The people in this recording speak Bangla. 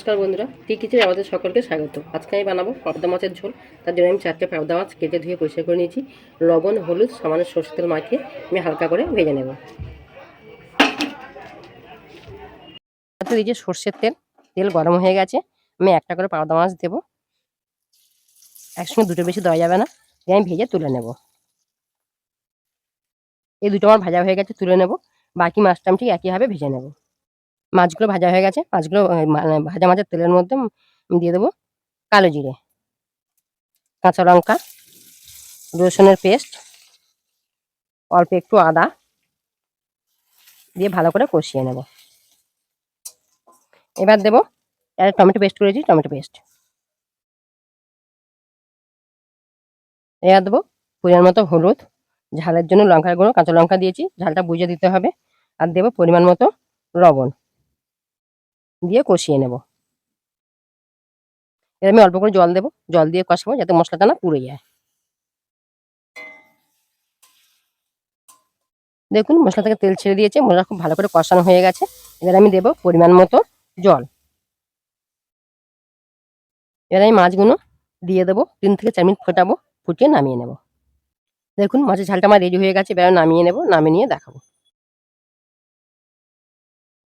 নমস্কার বন্ধুরা টি কিচেনে আমাদের সকলকে স্বাগত। আজকে আমি বানাবো পাবদা মাছের ঝোল। তার জন্য আমি চারটে পাবদা মাছ কেটে ধুয়ে পরিষ্কার করে নিয়েছি। লবণ, হলুদ, সামান্য সরষের তেল মাখিয়ে আমি হালকা করে ভেজে নেব। এই যে সর্ষের তেল তেল গরম হয়ে গেছে, আমি একটা করে পাবদা মাছ দেবো। একসঙ্গে দুটো বেশি দেওয়া যাবে না আমি ভেজে তুলে নেব। এই দুটো আমার ভাজা হয়ে গেছে, তুলে নেব। বাকি মাছটা আমি ঠিক একইভাবে ভেজে নেব। মাছগুলো ভাজা হয়ে গেছে। মাছগুলো ভাজা মাছের তেলের মধ্যে দিয়ে দেবো কালো জিরে, কাঁচা লঙ্কা, রসুনের পেস্ট, অল্প একটু আদা দিয়ে ভালো করে কষিয়ে নেব। এবার দেবো টমেটো পেস্ট করেছি, টমেটো পেস্ট। এবার দেবো পরিমাণ মতো হলুদ, ঝালের জন্য লঙ্কার গুঁড়ো, কাঁচা লঙ্কা দিয়েছি, ঝালটা বুঝে দিতে হবে। আর দেবো পরিমাণ মতো লবণ। দিয়ে কষিয়ে নেব। এবার আমি অল্প করে জল দেবো। জল দিয়ে কষাবো যাতে মশলাটা না পুড়ে যায়। দেখুন, মশলা থেকে তেল ছেড়ে দিয়েছে। মশলা খুব ভালো করে কষানো হয়ে গেছে। এবার আমি দেবো পরিমাণ মতো জল। এবার আমি মাছগুলো দিয়ে দেবো। তিন থেকে চার মিনিট ফোটাবো, ফুটিয়ে নামিয়ে নেব। দেখুন, মাছের ঝালটা আমার রেডি হয়ে গেছে। এবার নামিয়ে নেব, নামিয়ে নিয়ে দেখাবো।